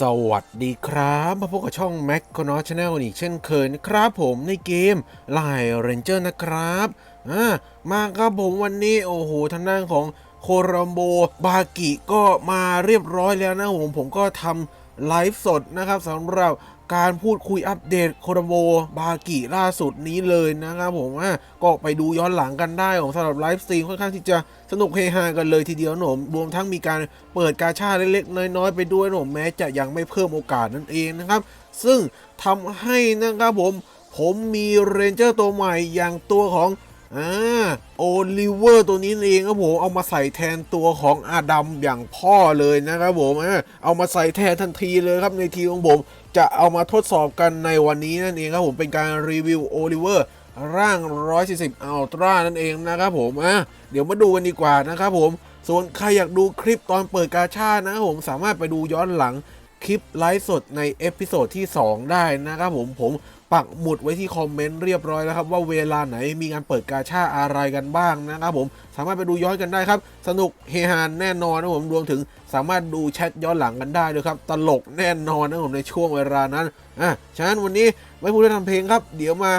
สวัสดีครับ มาพบกับช่อง Mac c o n o Channel อีกเช่นเคยนะครับผมในเกม l i เ e Ranger นะครับอ่ามาครับผมวันนี้โอ้โหทางด้านของโครัมโบบากิก็มาเรียบร้อยแล้วนะผมผมก็ทำไลฟ์สดนะครับสำหรับ การพูดคุยอัปเดตโครัโบบากิล่าสุดนี้เลยนะครับผมอะก็ไปดูย้อนหลังกันได้ของสำหรับไลฟ์สตรีมค่อนข้างที่จะสนุกเฮฮากันเลยทีเดียวนมรวมทั้งมีการเปิดกาชาเล็กๆน้อยๆไปด้วยนมแม้จะยังไม่เพิ่มโอกาสนั่นเองนะครับ ซึ่งทำให้นะครับผมผมมีเรนเจอร์ตัวใหม่อย่างตัวของ อ่าโอลิเวอร์ตัวนี้เองครับผมเอามาใส่แทนตัวของอาดัมอย่างพ่อเลยนะครับผมเอามาใส่แทนทันทีเลยครับในทีมของผม จะเอามาทดสอบกันในวันนี้นั่นเองครับผมเป็นการรีวิวโอลิเวอร์ร่าง 140อัลตรานั่นเองนะครับผมอะเดี๋ยวมาดูกันดีกว่านะครับผม ส่วนใครอยากดูคลิปตอนเปิดกาชาดนะครับผมสามารถไปดูย้อนหลัง คลิปไลฟ์สดในเอพิโซดที่ 2 ได้นะครับผมผมปักหมุดไว้ที่คอมเมนต์เรียบร้อยแล้วครับว่าเวลาไหนมีงานเปิดกาชาอะไรกันบ้างนะครับผมสามารถไปดูย้อนกันได้ครับ สนุกเฮฮาแน่นอนนะผมรวมถึงสามารถดูแชทย้อนหลังกันได้ด้วยครับ ตลกแน่นอนนะผมในช่วงเวลานั้นอะฉะนั้นวันนี้ไม่พูดเรื่องทำเพลงครับ เดี๋ยวมา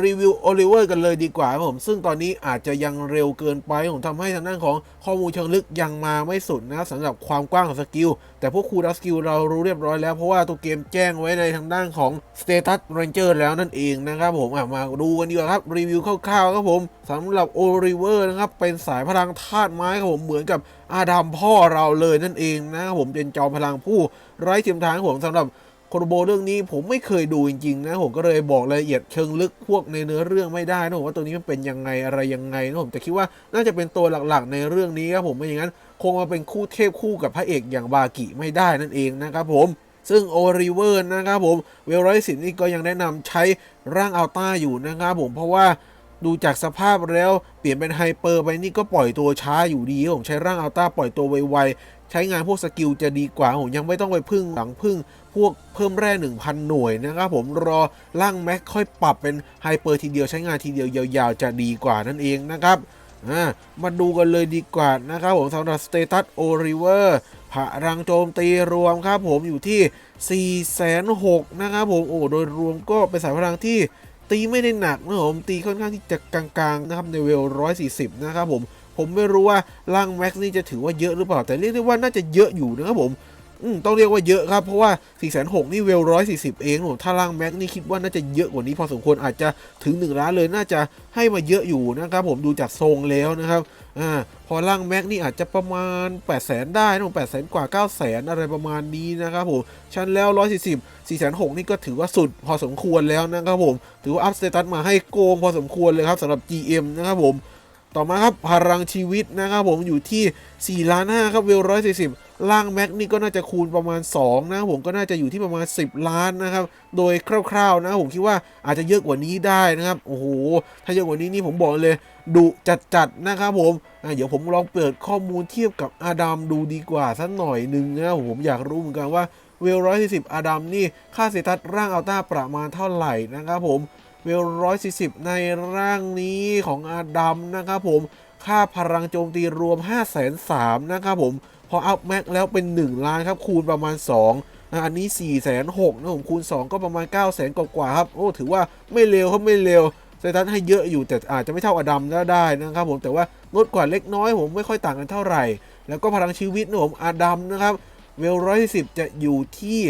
รีวิวโอลิเวอร์กันเลยดีกว่าครับผม ซึ่งตอนนี้อาจจะยังเร็วเกินไป ผมทำให้ทางด้านของข้อมูลเชิงลึกยังมาไม่สุดนะสำหรับความกว้างของสกิล แต่พวกครูดาวน์สกิลเรารู้เรียบร้อยแล้วเพราะว่าตัวเกมแจ้งไว้ในทางด้านของ Status Ranger แล้วนั่นเองนะครับผมมาดูกันดีกว่าครับ รีวิวคร่าวๆครับผมสำหรับโอลิเวอร์นะครับ เป็นสายพลังธาตุไม้ครับผมเหมือนกับอาดัมพ่อเราเลยนั่นเองนะครับผมเป็นจอมพลังผู้ไร้เทียมทางครับผมสำหรับ โคโรโบเรื่องนี้ผมไม่เคยดูจริงๆนะผมก็เลยบอกรายละเอียดเชิงลึกพวกในเนื้อเรื่องไม่ได้นะผมว่าตัวนี้มันเป็นยังไงอะไรยังไงนะผมแต่คิดว่าน่าจะเป็นตัวหลักๆ ในเรื่องนี้ครับผมไม่อย่างนั้น คงมาเป็นคู่เทพคู่กับพระเอกอย่างบากิไม่ได้นั่นเองนะครับผมซึ่งโอริเวอร์นะครับผมเวลไรสินนี่ก็ยังแนะนำใช้ร่างอัลต้าอยู่นะครับผมเพราะว่าดูจากสภาพแล้วเปลี่ยนเป็นไฮเปอร์ไปนี่ก็ปล่อยตัวช้าอยู่ดีผมใช้ร่างอัลต้าปล่อยตัวไวๆ ใช้งานพวกสกิลจะดีกว่าผมยังไม่ต้องไปพึ่งหลังพึ่ง พวกเพิ่มแร่ 1,000 หน่วยนะครับผมรอร่างแม็กค่อยปรับเป็นไฮเปอร์ทีเดียวใช้งานทีเดียวยาวๆจะดีกว่านั่นเองนะครับมาดูกันเลยดีกว่านะครับผมสำหรับสเตตัสโอริเวอร์พลังโจมตีรวมครับผมอยู่ที่ 4 6 0 0นะครับผมโอ้โดยรวมก็เป็นสายพลังที่ ตีไม่ได้หนักนะครับผมตีค่อนข้างที่จะกลางๆนะครับในเวล 140 นะครับผม ผมไม่รู้ว่าร่างแม็กซ์นี่จะถือว่าเยอะหรือเปล่า แต่เรียกได้ว่าน่าจะเยอะอยู่นะครับผม อืมต้องเรียกว่าเยอะครับ เพราะว่า4 6 0 0 0นี่เวล140เองผมถ้าร่างแม็กนี่คิดว่าน่าจะเยอะกว่านี้พอสมควรอาจจะถึง 1 ล้านเลยน่าจะให้มาเยอะอยู่นะครับผมดูจากทรงแล้วนะครับอ่าพอร่างแม็กนี่อาจจะประมาณ 8 0 0 0 0ได้นะผม8 0 0 0 0กว่า 9 0 0 0 0อะไรประมาณนี้นะครับผมชั้นแล้ว 140 4 6 0 0นี่ก็ถือว่าสุดพอสมควรแล้วนะครับผม ถือว่าอัพสเตตัสมาให้โกงพอสมควรเลยครับสำหรับ GM นะครับผม ต่อมาครับพลังชีวิตนะครับผมอยู่ที่4ล้าน5ครับเวลร้อยสี่สิบ ล่างแม็กนี่ก็น่าจะคูณประมาณ 2 นะผมก็น่าจะอยู่ที่ประมาณ 10 ล้านนะครับ โดยคร่าวๆนะผมคิดว่าอาจจะเยอะกว่านี้ได้นะครับ โอ้โห ถ้าเยอะกว่านี้นี่ผมบอกเลยดุจัดๆนะครับผมเดี๋ยวผมลองเปิดข้อมูลเทียบกับอาดัมดูดีกว่าสักหน่อยหนึ่งนะผมอยากรู้เหมือนกันว่าเวลร้อยสี่สิบอาดัมนี่ค่าเซตัสร่างอัลต้าประมาณเท่าไหร่นะครับผมเวลร้อยสี่สิบในร่างนี้ของอาดัมนะครับผมค่าพลังโจมตีรวม 5 3 0 0 0นะครับผม พออัพแม็กแล้วเป็น 1 ล้านครับ คูณประมาณ 2อะอันนี้4 6 0 0 0นหกนะผมคูณ 2 ก็ประมาณ9 0 0 0 0กว่าครับ โอ้ ถือว่าไม่เร็วครับไม่เร็วเซตันให้เยอะอยู่แต่อาจจะไม่เท่าอดัมก็ได้นะครับผมแต่ว่าลดกว่าเล็กน้อยผมไม่ค่อยต่างกันเท่าไหร่ แล้วก็พลังชีวิตนะผมอดัมนะครับเวลร้อยสิบจะอยู่ที่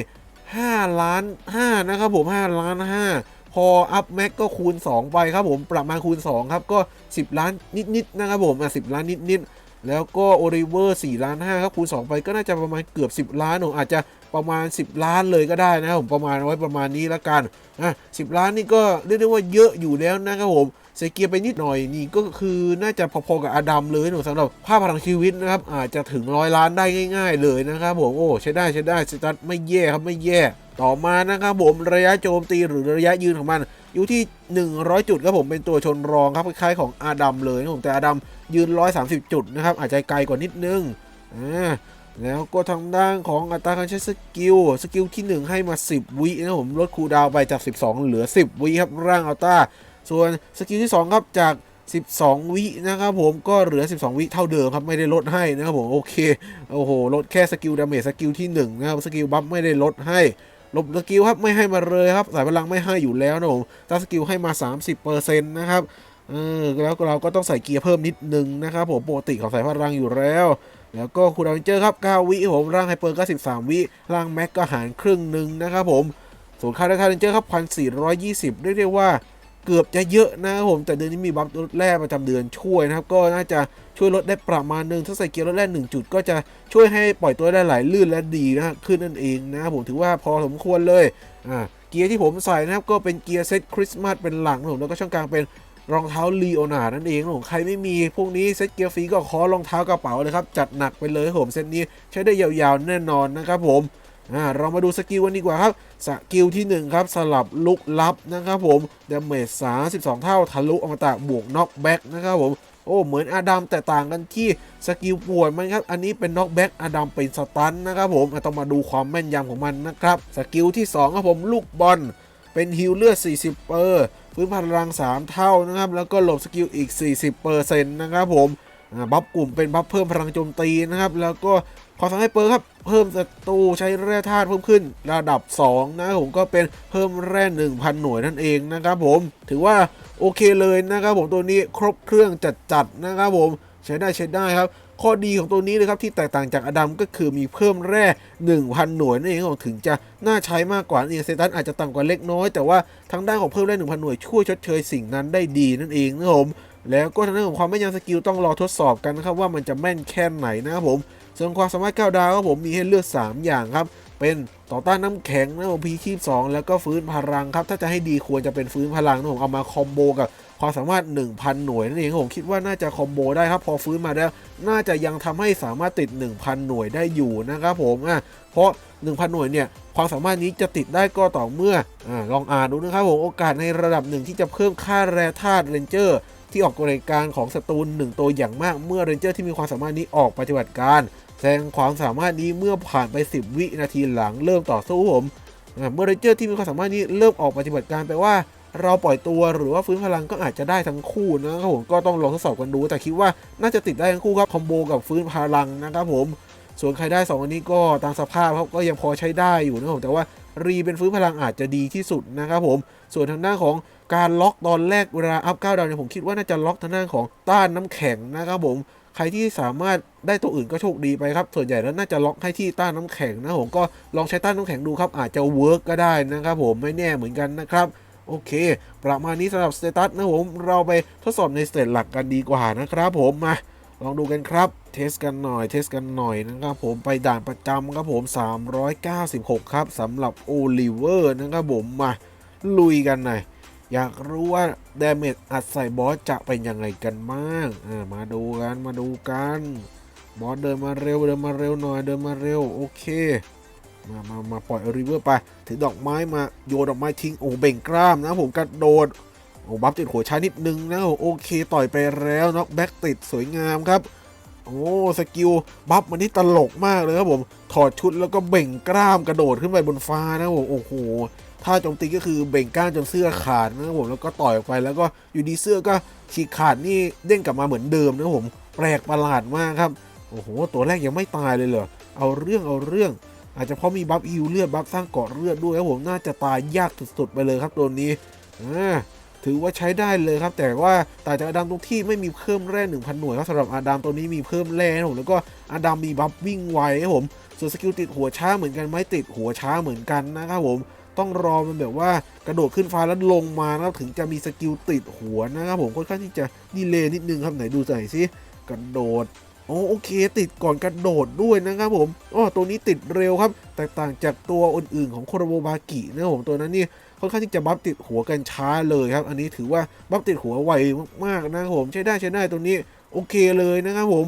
5 ล้าน5นะครับผม5ล้าน5พออัพแม็กก็คูณ 2 ไปครับผมประมาณคูณ 2 ครับ ก็ 10 ล้านนิดๆนะครับผมอะ10 ล้านนิดๆ แล้วก็โอริเวอร์4ล้าน5ครับคูณ2ไปก็น่าจะประมาณเกือบ 10 ล้านผมอาจจะประมาณ 10 ล้านเลยก็ได้นะครับผมประมาณไว้ประมาณนี้ละกันอะ10ล้านนี่ก็เรียกได้ว่าเยอะอยู่แล้วนะครับผมเสียเกียไปนิดหน่อยนี่ก็คือน่าจะพอๆกับอดัมเลยหนะสำหรับภาพพลังชีวิตนะครับอาจจะถึงร้อยล้านได้ง่าย ๆ เลยนะครับผมโอ้ใช้ได้ใช้ได้สตัทไม่แย่ครับไม่แย่ ต่อมานะครับผมระยะโจมตีหรือระยะยืนของมัน อยู่ที่ 100 จุดครับผมเป็นตัวชนรองครับคล้ายๆของอาดัมเลยนะผมแต่อาดัมยืน 130 จุดนะครับอาจจะไกลกว่านิดนึงอ่าแล้วก็ทางด้านของอัตราการใช้สกิล สกิลที่ 1 ให้มา 10 วินะผมลดคูดาวไปจาก 12 เหลือ 10 วิครับร่างอัลต้าส่วนสกิลที่ 2 ครับจาก 12 วินะครับผมก็เหลือ 12 วิเท่าเดิมครับไม่ได้ลดให้นะครับผมโอเคโอ้โหลดแค่สกิลดาเมจสกิลที่1นะครับสกิลบัฟไม่ได้ลดให้ ลบสกิลครับไม่ให้มาเลยครับ สายพลังไม่ให้อยู่แล้วนะผมแต่สกิลให้มา 30%นะครับเออแล้วเราก็ต้องใส่เกียร์เพิ่มนิดนึงนะครับผมปกติของสายพลังอยู่แล้ว แล้วก็คูดาวเจอร์ครับ 9 วิผมร่างไฮเปอร์ก็13 วิร่างแม็กก็หารครึ่งหนึ่งนะครับผมส่วนค่าได้ค่าเรนเจอร์ครับ 1,420 เรียกได้ว่า เกือบจะเยอะนะครับผมแต่เดือนนี้มีบัฟลดแร่ประจำเดือนช่วยนะครับก็น่าจะช่วยลดได้ประมาณหนึงถ้าใส่เกียร์ลดแร่หนึ่งจุด ก็จะช่วยให้ปล่อยตัวได้ไหลลื่นและดีนะขึ้นนั่นเองนะครับผมถือว่าพอสมควรเลยอ่าเกียร์ที่ผมใส่นะครับก็เป็นเกียร์เซตคริสต์มาสเป็นหลังนะครับผมแล้วก็ช่องกลางเป็นรองเท้าลีโอนาร์นั่นเองนะผมใครไม่มีพวกนี้เซ็ตเกียร์ฟรีก็ขอรองเท้ากระเป๋าเลยครับจัดหนักไปเลยครับผมเซตนี้ใช้ได้ยาวๆแน่นอนนะครับผม อ่าเรามาดูสกิลกันดีกว่าครับ สกิลที่ 1 ครับ สลับลุกลับนะครับผมดาเมจ32 เท่าทะลุอมตะบวกน็อกแบ็กนะครับผมโอ้เหมือนอาดัมแต่ต่างกันที่สกิลป่วนมันครับ อันนี้เป็นน็อกแบ็กอาดัมเป็นสตันนะครับผมต้องมาดูความแม่นยำของมันนะครับ สกิลที่ 2 ครับผมลูกบอลเป็นฮิลเลือด 40 เปอร์พื้นพลัง 3 เท่านะครับ แล้วก็หลบสกิลอีก 40%นต์นะครับผมบัฟกลุ่มเป็นบัฟเพิ่มพลังโจมตีนะครับ แล้วก็ความสามารถเปิร์ครับ เพิ่มศัตรูใช้แร่ธาตุเพิ่มขึ้นระดับ 2 นะครับผมก็เป็นเพิ่มแร่ 1,000 หน่วยนั่นเองนะครับผมถือว่าโอเคเลยนะครับผมตัวนี้ครบเครื่องจัดๆนะครับผมใช้ได้ใช้ได้ครับ ข้อดีของตัวนี้เลยครับที่แตกต่างจากอดัมก็คือมีเพิ่มแร่ 1,000 หน่วยนั่นเองถึงจะน่าใช้มากกว่าเอเซตันอาจจะต่ำกว่าเล็กน้อยแต่ว่าทางด้านของเพิ่มแร่ 1,000 หน่วยช่วยชดเชยสิ่งนั้นได้ดีนั่นเองนะครับผมแล้วก็ทางด้านของความแม่นยำสกิลต้องรอทดสอบกันนะครับว่ามันจะแม่นแค่ไหนนะครับผม ส่วนความสามารถ 9 ดาวครับผมมีให้เลือก 3 อย่างครับ เป็นต่อต้านน้ำแข็งนะผมพีชีพ2แล้วก็ฟื้นพลังครับ ถ้าจะให้ดีควรจะเป็นฟื้นพลังนะผมเอามาคอมโบกับความสามารถ 1,000 หน่วยนั่นเองผมคิดว่าน่าจะคอมโบได้ครับ พอฟื้นมาแล้ว น่าจะยังทำให้สามารถติด 1,000 หน่วยได้อยู่นะครับผมอะเพราะ 1,000 หน่วยเนี่ยความสามารถนี้จะติดได้ก็ต่อเมื่ออาลองอ่านดูนะครับผมโอกาสในระดับหนึ่งที่จะเพิ่มค่าแร่ธาตุเรนเจอร์ที่ออกบริการของศัตรูหนึ่งตัวอย่างมากเมื่อเรนเจอร์ที่มีความสามารถนี้ออกปฏิบัติการ แสดงความสามารถนี้เมื่อผ่านไป 10 วินาทีหลังเริ่มต่อสู้ผมเมื่อเรเจอร์ที่มีความสามารถนี้เริ่มออกปฏิบัติการแปว่า เราปล่อยตัวหรือว่าฟื้นพลังก็อาจจะได้ทั้งคู่นะครับผมก็ต้องลองทดสอบกันดู แต่คิดว่าน่าจะติดได้ทั้งคู่ครับคอมโบกับฟื้นพลังนะครับผมส่วนใครได้ 2 อันนี้ก็ตามสภาพครับก็ยังพอใช้ได้อยู่นะครับผมแต่ว่ารีเป็นฟื้นพลังอาจจะดีที่สุดนะครับผม ส่วนทางด้านของการล็อกตอนแรกเวลาอัพ9ดาวเนี่ยผมคิดว่าน่าจะล็อกทางด้านของต้านน้ำแข็งนะครับผม ใครที่สามารถ ได้ตัวอื่นก็โชคดีไปครับ ส่วนใหญ่แล้วน่าจะล็อกให้ที่ต้านน้ำแข็งนะผมก็ลองใช้ต้านน้ำแข็งดูครับ อาจจะเวิร์กก็ได้นะครับผมไม่แน่เหมือนกันนะครับ โอเค ประมาณนี้สำหรับสเตตัสนะผมเราไปทดสอบในสเตตหลักกันดีกว่านะครับผมมาลองดูกันครับ เทสกันหน่อยเทสกันหน่อยนะครับผมไปด่านประจำครับผม 396 ครับสำหรับโอลิเวอร์นะครับผมมาลุยกันหน่อยอยากรู้ว่าดาเมจอัดใส่บอสจะเป็นยังไงกันบ้างมาดูกันมาดูกัน บอสเดินมาเร็วเดินมาเร็วหน่อยเดินมาเร็วโอเค มามามาปล่อยโอลิเวอร์ไปถือดอกไม้มาโยนดอกไม้ทิ้งโอ้เบ่งกล้ามนะผมกระโดดโอ้บัฟติดหัวช้านิดนึงนะโอเคต่อยไปแล้วน็อกแบ็กติดสวยงามครับโอ้สกิลบัฟมันนี่ตลกมากเลยครับผมถอดชุดแล้วก็เบ่งกล้ามกระโดดขึ้นไปบนฟ้านะผมโอ้โหท่าโจมตีก็คือเบ่งกล้ามจนเสื้อขาดนะครับผมแล้วก็ต่อยออกไปแล้วก็อยู่ดีเสื้อก็ฉีกขาดนี่เด้งกลับมาเหมือนเดิมนะผมแปลกประหลาดมากครับ โอ้โห ตัวแรกยังไม่ตายเลยเหรอ เอาเรื่องเอาเรื่อง อาจจะเพราะมีบัฟฮิวเลือดบัฟสร้างเกาะเลือดด้วยครับผมน่าจะตายยากสุดๆไปเลยครับตัวนี้อ่าถือว่าใช้ได้เลยครับ แต่ว่าต่างจากอาดัมตรงที่ไม่มีเพิ่มแร่1,000 หน่วยครับสำหรับอาดัมตัวนี้มีเพิ่มแร่ผมแล้วก็อาดัมมีบัฟวิ่งไวครับผมส่วนสกิลติดหัวช้าเหมือนกันไหมติดหัวช้าเหมือนกันนะครับผมต้องรอมันแบบว่ากระโดดขึ้นฟ้าแล้วลงมานะครับถึงจะมีสกิลติดหัวนะครับผมค่อนข้างที่จะดีเลย์นิดนึงครับไหนดูใส่อยสิกระโดด โอ้โอเค ติดก่อนกระโดดด้วยนะครับผมอ๋อตัวนี้ติดเร็วครับ แตกต่างจากตัวอื่นๆของโคโรโบบากินะครับผมตัวนั้นนี่ค่อนข้างที่จะบัฟติดหัวกันช้าเลยครับ อันนี้ถือว่าบัฟติดหัวไวมากๆนะครับผมใช้ได้ใช้ได้ตัวนี้โอเคเลยนะครับผม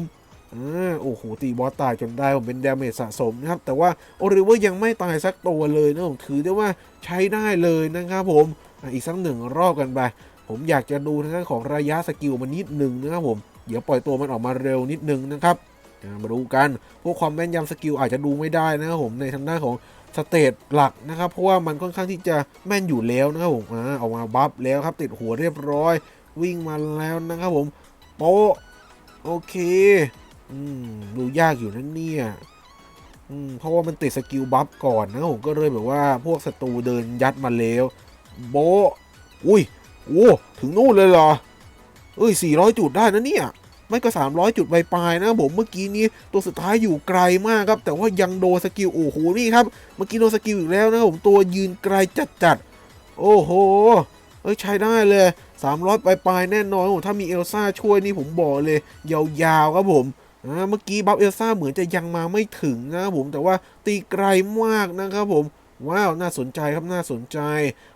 อ่าโอ้โหตีบอสตายจนได้ผมเป็นดาเมจสะสมนะครับ แต่ว่าโอริเวอร์ยังไม่ตายสักตัวเลยนะผมถือได้ว่าใช้ได้เลยนะครับผมออีกสักหนึ่งรอบกันไปผมอยากจะดูทางด้านของระยะสกิลมันนิดหนึ่งนะครับผม เดี๋ยวปล่อยตัวมันออกมาเร็วนิดนึงนะครับมาดูกัน พวกความแม่นยำสกิลอาจจะดูไม่ได้นะครับผมในทางด้านของสเตตหลักนะครับ เพราะว่ามันค่อนข้างที่จะแม่นอยู่แล้วนะครับผมอ่าออกมาบัฟแล้วครับติดหัวเรียบร้อย วิ่งมาแล้วนะครับผมโป๊โอเคอืมดูยากอยู่นั่นเนี่ยอืมเพราะว่ามันติดสกิลบัฟก่อนนะผมก็เลยแบบว่าพวกศัตรูเดินยัดมาแล้ว โบอุ้ยโอ้ถึงนู่นเลยเหรอ เอ้ย 400 จุดได้นะเนี่ย ไม่ก็ 300 จุดปลายๆนะผมเมื่อกี้นี้ตัวสุดท้ายอยู่ไกลมากครับ แต่ว่ายังโดนสกิลโอ้โหนี่ครับ เมื่อกี้โดนสกิลอีกแล้วนะครับผมตัวยืนไกลจัดๆ โอ้โห เอ้ยใช้ได้เลย 300 ปลายๆแน่นอนผมถ้ามีเอลซ่าช่วยนี่ผมบอกเลย ยาวๆครับผมเมื่อกี้บัฟเอลซ่าเหมือนจะยังมาไม่ถึงนะครับผมแต่ว่าตีไกลมากนะครับผมว้าวน่าสนใจครับน่าสนใจ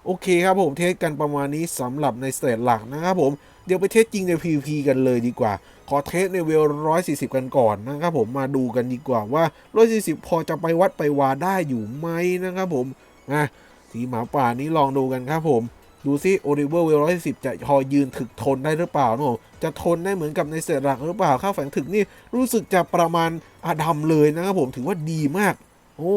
โอเคครับผมเทสกันประมาณนี้สำหรับในสเตจหลักนะครับผม เดี๋ยวไปเทสจริงใน PVP กันเลยดีกว่า ขอเทสในเวล 140 กันก่อนนะครับผมมาดูกันดีกว่าว่า 140 พอจะไปวัดไปวาได้อยู่ไหมนะครับผมอะทีหมาป่านี้ลองดูกันครับผม ดูซิโอริเวอร์เวล110จะพอยืนถึกทนได้หรือเปล่านะผมจะทนได้เหมือนกับในเตจหลักหรือเปล่าข้าวแฝงถึกนี่รู้สึกจะประมาณอาดัมเลยนะครับผมถือว่าดีมาก โอ้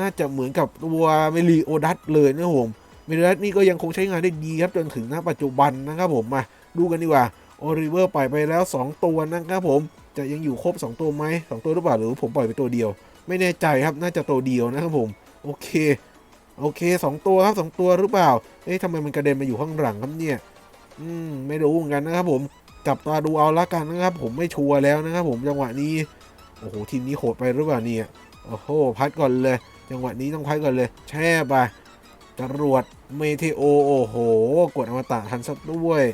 น่าจะเหมือนกับตัวเมลีโอดัสเลยนะครับผมเมลีโอดัสนี่ก็ยังคงใช้งานได้ดีครับจนถึงณปัจจุบันนะครับผมมา ดูกันดีกว่าโอริเวอร์ปล่อยไปแล้ว 2 ตัวนะครับผมจะยังอยู่ครบ 2 ตัวไหมสองตัวหรือเปล่าหรือผมปล่อยไปตัวเดียว ไม่แน่ใจครับน่าจะตัวเดียวนะครับผมโอเคโอเค 2 ตัวครับ2ตัวหรือเปล่าเอ๊ะทำไมมันกระเด็นมาอยู่ข้างหลังครับเนี่ยอืมไม่รู้เหมือนกันนะครับผมจับตาดูเอาละกันนะครับ ผมไม่ชัวร์แล้วนะครับผมจังหวะนี้โอ้โหทีมนี้โหดไปหรือเปล่าเนี่ยโอ้โหพัดก่อนเลย จังหวะนี้ต้องพัดก่อนเลย แช่ไปจรวดเมเทโอโอ้โห กดอมตะทันสักด้วย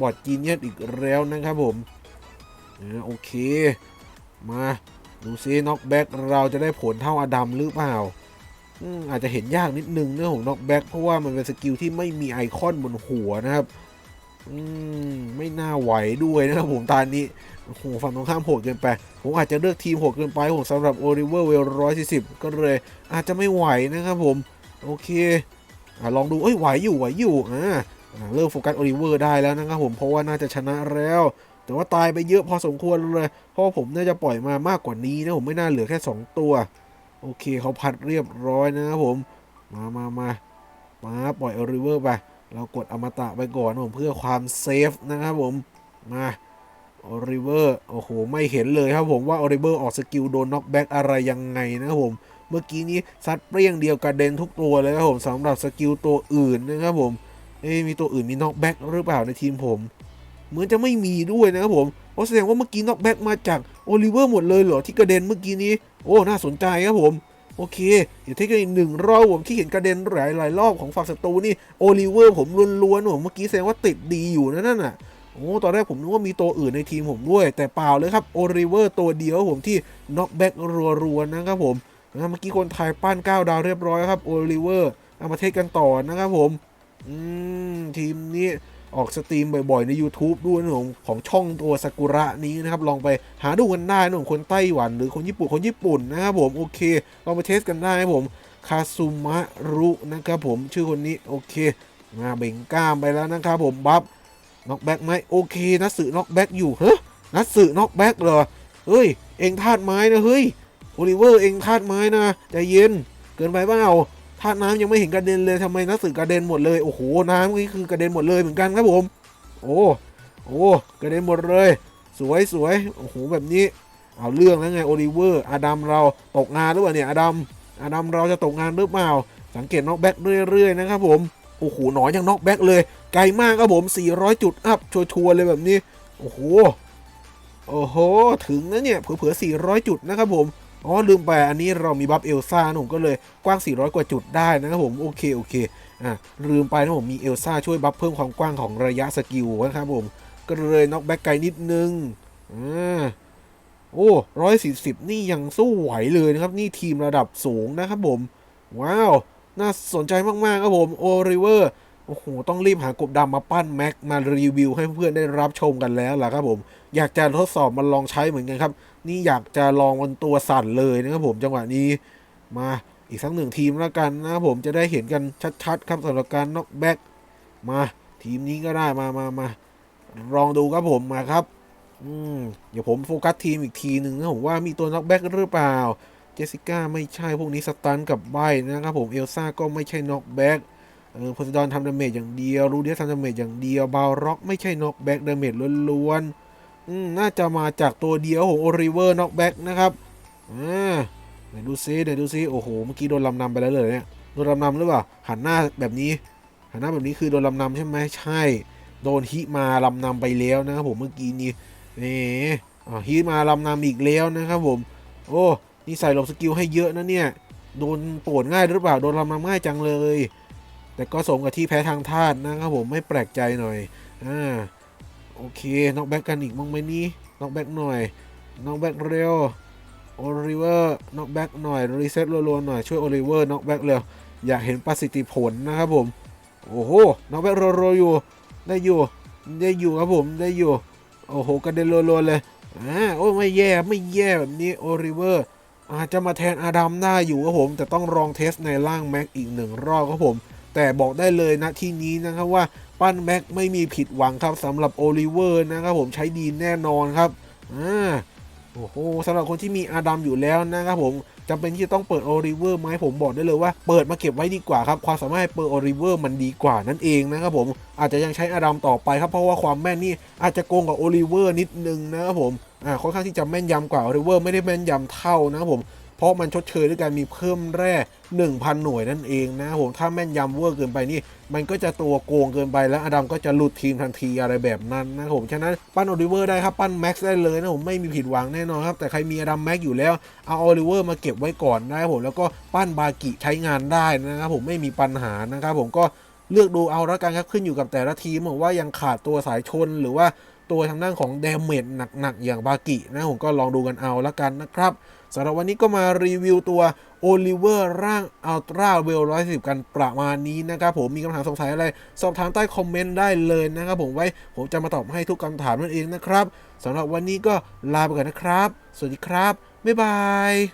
บอดจีเนียสอีกแล้วนะครับผมอโอเค มาดูซิน็อกแบ็กเราจะได้ผลเท่าอดัมหรือเปล่าอืมอาจจะเห็นยากนิดนึงเรื่องของน็อกแบ็กเพราะว่ามันเป็นสกิลที่ไม่มีไอคอนบนหัวนะครับอืมไม่น่าไหวด้วยนะครับผมตอนนี้โอ้โหฝั่งตรงข้ามโหดเกินไป ผมอาจจะเลือกทีมโหดเกินไปผมสำหรับโอริเวอร์เวลร้อยสี่สิบก็เลย อาจจะไม่ไหวนะครับผม โอเคอลองดูเอ้ยไหวอยู่ไหวอยู่อ่า เริ่มโฟกัสโอริเวอร์ได้แล้วนะครับผมเพราะว่าน่าจะชนะแล้ว แต่ว่าตายไปเยอะพอสมควรเลย เพราะผมน่าจะปล่อยมามากกว่านี้นะผมไม่น่าเหลือแค่ 2 ตัว โอเคเขาพัดเรียบร้อยนะครับผม มามามามาปล่อยโอริเวอร์ไป เรากดอมตะไปก่อนผมเพื่อความเซฟนะครับผม มาโอริเวอร์โอ้โหไม่เห็นเลยครับผมว่าโอริเวอร์ออกสกิลโดนน็อกแบ็กอะไรยังไงนะครับผมเมื่อกี้นี้ซัดเปรี้ยงเดียวกระเด็นทุกตัวเลยครับผมสำหรับสกิลตัวอื่นนะครับผม เอ๊ะมีตัวอื่นมีน็อกแบ็กหรือเปล่าในทีมผม เหมือนจะไม่มีด้วยนะครับผมเพราะแสดงว่าเมื่อกี้น็อกแบ็กมาจากโอลิเวอร์หมดเลยเหรอที่กระเด็นเมื่อกี้นี้โอ้น่าสนใจครับผมโอเค เดี๋ยวเทคนิคหนึ่งรอบผมที่เห็นกระเด็นหลายหลายรอบของฝั่งศัตรูนี่โอลิเวอร์ผมล้วนๆผมเมื่อกี้แสดงว่าติดดีอยู่นะนั่นน่ะโอ้ตอนแรกผมนึกว่ามีตัวอื่นในทีมผมด้วย แต่เปล่าเลยครับโอลิเวอร์ตัวเดียวผมที่น็อกแบ็กรัวๆนะครับผมนะเมื่อกี้คนไทยปั้น9ดาวเรียบร้อยครับโอลิเวอร์เอามาเทสกันต่อนะครับผม อืม ทีมนี้ออกสตรีมบ่อยๆ ใน YouTube ด้วยนะผมของช่องตัวซากุระนี้นะครับ ลองไปหาดูกันได้นะผมคนไต้หวันหรือคนญี่ปุ่นคนญี่ปุ่นนะครับผม โอเค ลองไปเทสกันได้ครับผมคาซูมะรุนะครับผมชื่อคนนี้โอเคมาเบ่งกล้ามไปแล้วนะครับผมบัฟน็อกแบ็กไหมโอเคนัสึน็อกแบ็กอยู่เฮ้ยนัสึน็อกแบ็กเหรอเฮ้ย เองธาตุไม้นะเฮ้ยโอลิเวอร์เองธาตุไม้นะใจเย็นเกินไปเปล่า ธาน้ำยังไม่เห็นกระเด็นเลยทำไมนักสือกระเด็นหมดเลยโอ้โหน้ำนี่คือกระเด็นหมดเลยเหมือนกันครับผม โอ้โอ้กระเด็นหมดเลย สวยสวยโอ้โหแบบนี้ เอาเรื่องแล้วไงโอลิเวอร์อาดัมเราตกงานหรือเปล่าเนี่ยอาดัมอาดัมเราจะตกงานหรือเปล่า สังเกตน็อกแบ็กเรื่อยๆนะครับผมโอ้โหหนอนยังน็อกแบ็กเลย ไกลมากครับผม 400 จุดอัพชัวร์เลยแบบนี้โอ้โหโอ้โห ถึงนะเนี่ยเผื่อๆ400 จุดนะครับผม อ๋อลืมไปอันนี้เรามีบัฟเอลซ่านะผมก็เลยกว้าง 400 กว่าจุดได้นะครับผมโอเคโอเคอะลืมไปนะผมมีเอลซ่าช่วยบัฟเพิ่มความกว้างของระยะสกิลนะครับผมก็เลยน็อกแบ็กไกลนิดนึงอ่าโอ้ร้อยสี่สิบนี่ยังสู้ไหวเลยนะครับนี่ทีมระดับสูงนะครับผม ว้าว น่าสนใจมาก ๆ ครับผม โอริเวอร์ โอ้โห ต้องรีบหากบดำมาปั้นแม็กมารีวิวให้เพื่อนได้รับชมกันแล้วล่ะครับผม อยากจะทดสอบมาลองใช้เหมือนกันครับ นี่อยากจะลองบนตัวสั่นเลยนะครับผมจังหวะนี้มาอีกสักหนึ่งทีมแล้วกันนะครับผมจะได้เห็นกันชัดๆครับสำหรับการน็อกแบ็กมาทีมนี้ก็ได้มามามาลองดูครับผมมาครับอืมเดี๋ยวผมโฟกัสทีมอีกทีหนึ่งนะผมว่ามีตัวน็อกแบ็กหรือเปล่า เจสสิก้าไม่ใช่พวกนี้สตันกับใบนะครับผมเอลซ่าก็ไม่ใช่น็อกแบ็กเออโพไซดอนทำดาเมจอย่างเดียว รูเดียสทำดาเมจอย่างเดียวบาร็อกไม่ใช่น็อกแบ็กดาเมจล้วนๆ น่าจะมาจากตัวเดียวของโอริเวอร์น็อกแบ็กนะครับอ่าไหนดูซิไหนดูซิโอ้โห เมื่อกี้โดนลำนำไปแล้วเลยเนี่ย โดนลำนำหรือเปล่า หันหน้าแบบนี้ หันหน้าแบบนี้คือโดนลำนำใช่ไหมใช่ โดนฮิมาลำนำไปแล้วนะครับผมเมื่อกี้นี้นี่อ่าฮิมาลำนำอีกแล้วนะครับผม โอ้ นี่ใส่หลบสกิลให้เยอะนะเนี่ย โดนปวดง่ายหรือเปล่า โดนลำนำง่ายจังเลย แต่ก็สมกับที่แพ้ทางธาตุนะครับผม ไม่แปลกใจหน่อย อ่า โอเคน็อกแบ็กกันอีกบ้งไหมนี่น็อกแบ็กหน่อยน็อกแบ็กเร็ว โอลิเวอร์น็อกแบ็กหน่อย รีเซ็ตรัวๆหน่อย ช่วยโอลิเวอร์น็อกแบ็กเร็ว อยากเห็นประสิทธิผลนะครับผม โอ้โหน็อกแบ็กรัวๆอยู่ ได้อยู่ ได้อยู่ครับผม ได้อยู่ โอ้โห กระเด็นรัวๆเลย อ่า โอ้ไม่แย่ ไม่แย่แบบนี้ โอลิเวอร์ อาจจะมาแทนอาดัมได้อยู่ครับผม แต่ต้องลองเทสในร่างแม็กอีกหนึ่งรอบครับผม แต่บอกได้เลยนะที่นี้นะครับว่า ปั้นแม็กไม่มีผิดหวังครับสำหรับโอลิเวอร์นะครับผมใช้ดีแน่นอนครับอ่าโอ้โหสำหรับคนที่มีอาดัมอยู่แล้วนะครับผมจำเป็นที่จะต้องเปิดโอลิเวอร์ไหมผมบอกได้เลยว่าเปิดมาเก็บไว้ดีกว่าครับความสามารถเปิดโอลิเวอร์มันดีกว่านั่นเองนะครับผมอาจจะยังใช้อาดัมต่อไปครับเพราะว่าความแม่นนี่อาจจะโกงกับโอลิเวอร์นิดนึงนะครับผมอ่าค่อนข้างที่จะแม่นยำกว่าโอลิเวอร์ไม่ได้แม่นยำเท่านะครับผม ราะมันชดเชยด้วยการมีเพิ่มแร่ 1,000 หน่วยนั่นเองนะผมถ้าแม่นยำเวอร์เกินไปนี่ มันก็จะตัวโกงเกินไปแล้วอดัมก็จะหลุดทีมทันทีอะไรแบบนั้นนะผมฉะนั้นปั้นโอลิเวอร์ได้ครับปั้นแม็กซ์ได้เลยนะผมไม่มีผิดหวังแน่นอนครับแต่ใครมีอดัมแม็กซ์อยู่แล้วเอาโอลิเวอร์มาเก็บไว้ก่อนนะครับผมแล้วก็ปั้นบากิใช้งานได้นะครับผมไม่มีปัญหานะครับผมก็เลือกดูเอาล้วกันครับขึ้นอยู่กับแต่ละทีมผมว่ายังขาดตัวสายชนหรือว่าตัวทางด้านของเดเมจหนักๆอย่างบากินะผมก็ลองดูกันเอาล้วกันนะครับ สำหรับวันนี้ก็มารีวิวตัวโอลิเวอร์ร่างอัลตร้าเวลร้อยสิบกันประมาณนี้นะครับผมมีคำถามสงสัยอะไร สอบถามใต้คอมเมนต์ได้เลยนะครับผมไว้ผมจะมาตอบให้ทุกคำถามนั่นเองนะครับสำหรับวันนี้ก็ลาไปก่อนนะครับ สวัสดีครับ บ๊ายบาย